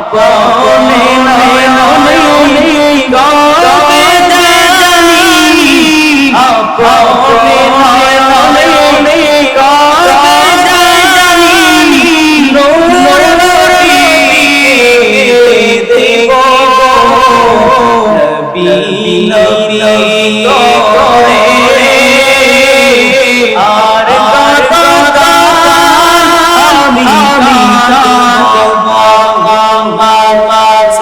আপনে নয়নে গবে জানি আপনে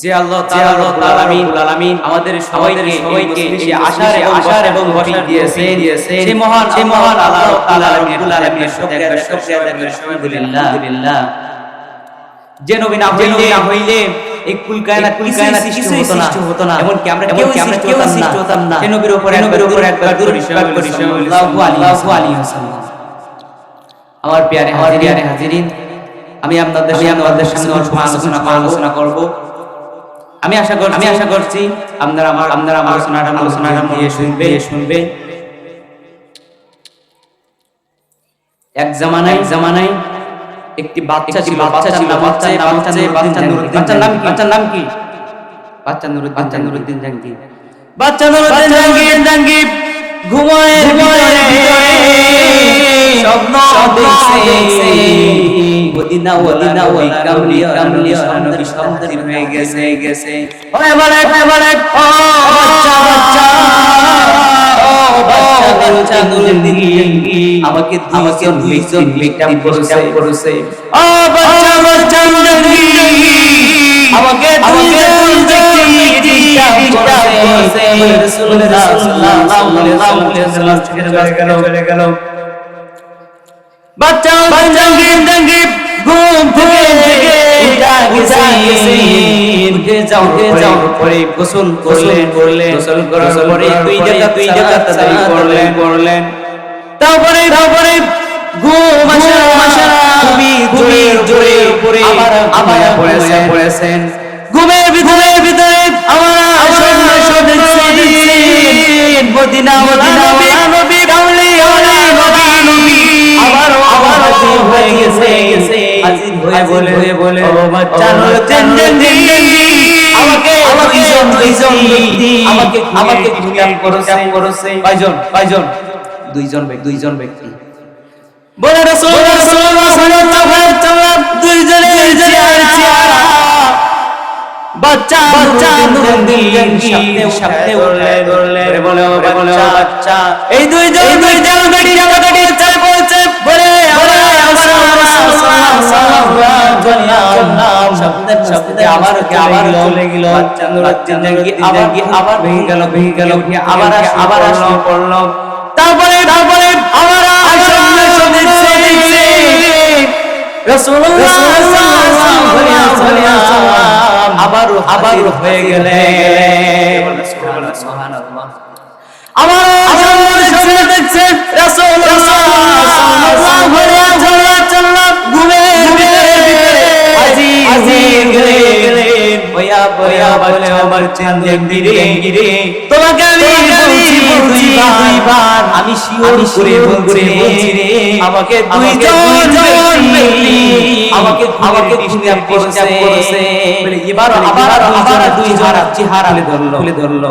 যে আল্লাহ আলামিন আমাদের সবাইকে সবাইকে এই আশার আশার এবং বসার দিয়েছে দিয়েছে সেই মহান সেই মহান আল্লাহ তাআলা আলামিনের শুকরিয়া শুকরিয়া আলহামদুলিল্লাহ। আলহামদুলিল্লাহ। যে নবী না হইলে হইলে এই কুল কায়নাত কুল কায়নাত সৃষ্টি হতো না। এমন কি আমরা কেউ কেউ সৃষ্টি হতাম না। নবীর উপর নবীর উপর একবার দূর করি সাল্লাল্লাহু আলাইহি ওয়াসাল্লাম আমার প্রিয় হাজিরিন আমি আপনাদের সামনে আপনাদের সামনে আলোচনা আলোচনা করব। আমি আশা করছি আমি আশা করছি আপনারা আমার আপনারা আমার আলোচনাটা আলোচনাটা দিয়ে শুনবে। শুনবে। এক জামানায় জামানায় একটি বাচ্চা ছিল বাচ্চা ছিল বাচ্চা নাম বাচ্চা বাচ্চা নুরুদ্দিন বাচ্চার নাম কি? বাচ্চার নাম কি? বাচ্চা নুরুদ্দিন বাচ্চা নুরুদ্দিন জাঙ্গি। বাচ্চা নুরুদ্দিন জাঙ্গি। জাঙ্গি ঘুমায় ভিতরে স্বপ্ন দেখছে। মদিনা মদিনা ওই কামলিয়া কামলিয়া নবী সন্তান হয়ে গেছে গেছে। ওরে বলে বলে ও বাচ্চা বাচ্চা আমাকে আমাকে দুইজন ভিকটিম করেছে ও বাচ্চা বাচ্চা আমাকে দুইজন ব্যক্তি করেছে। রাসূলুল্লাহ সাল্লাল্লাহু আলাইহি ওয়াসাল্লাম বাচ্চা বাচ্চা জাঙ্গি ঘুম থেকে উঠা যাও যাও পরে গোসল করলেন করলেন গোসল করার পরে দুই জায়গা দুই জায়গা তাড়াতাড়ি করলেন। করলেন। তারপরে তারপরে ঘুম আসা আসা খুবই জোরে জোরে পরে আবার আবার পড়েছেন। পড়েছেন। বলে বলে ও বাচ্চা আমাকে আমাকে দুইজন ব্যক্তি আমাকে আমাকে কিডন্যাপ করেছে। করেছে। কয়জন? কয়জন? দুইজন ব্যক্তি। দুইজন ব্যক্তি। বলে রাসূল রাসূলুল্লাহ সাল্লাল্লাহু আলাইহি ওয়াসাল্লাম দুইজনের চেহারা। চেহারা। বাচ্চা বাচ্চা নুরুদ্দিন সামনে সামনে উঠলে উঠলে বলে বলে বাচ্চা এই দুইজন দুইজন বেটি শব্দে শব্দে আবার আবার চলে গেল আবার আবার ভেঙে গেল ভেঙে গেল আবার আবার আসলো পড়ল। তারপরে তারপরে আবার সামনে সামনে রাসূলুল্লাহ সাল্লাল্লাহু আলাইহি ওয়াসাল্লাম আবার আবার হয়ে গেলেন। সুবহানাল্লাহ আমার চেঞ্জেঙ্গি রে রে তোমাকে আমি বলছি দুইবার আমি শিওর করে বলছি রে। আমাকে দুইজন ব্যক্তি আমাকে আমাকে ডিস্টার্ব করেছে। বলে এবার আবার আবার দুই হারা চেহারা ধরলো। ধরলো।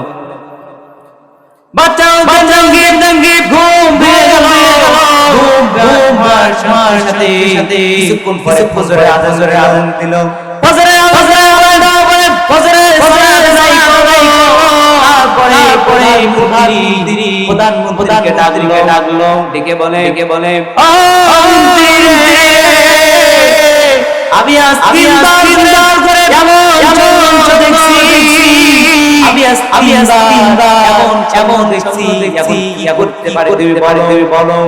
বাঁচাও বাঁচাও গিয়ে দঙ্গি ঘুম ঘুম ঘুম মার সাথে সাথে কিছুক্ষণ পরে ফজরে আজান দিল। পরে পরে মুহারি প্রধান প্রধানকে ডাকলো। ডাকলো? ডেকে বলে ডেকে বলে আমি আজ তিনবার তিনবার করে এমন দেখছি। আমি আমি এমন এমন দেখছি। এখন করতে পারে তুমি বলো তুমি বলো।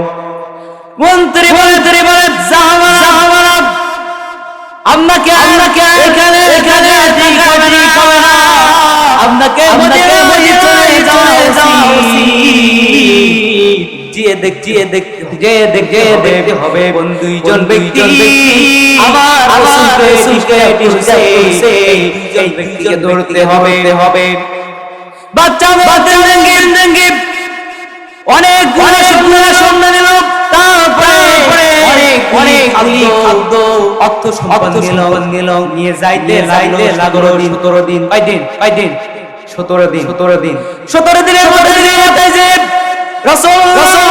মন্ত্রী মন্ত্রী বলে জাহামানা জাহামানা আপনাকে যে দেখ যে দেখ দেখতে হবে দুইজন ব্যক্তি? আবার ব্যক্তিকে ধরতে হবে। হবে। বাচ্চা বাচ্চা অনেক অনেক সুন্দর সুন্দর নিল তারপরে অনেক অনেক খাদ্য অর্থ সম্পদ নিল নিয়ে যাইতে যাইতে লাগল সতেরো দিন। দিন। সতেরো দিন। সতেরো দিন। সতেরো দিনের মধ্যে দিনের মধ্যে যে রসুল রসুল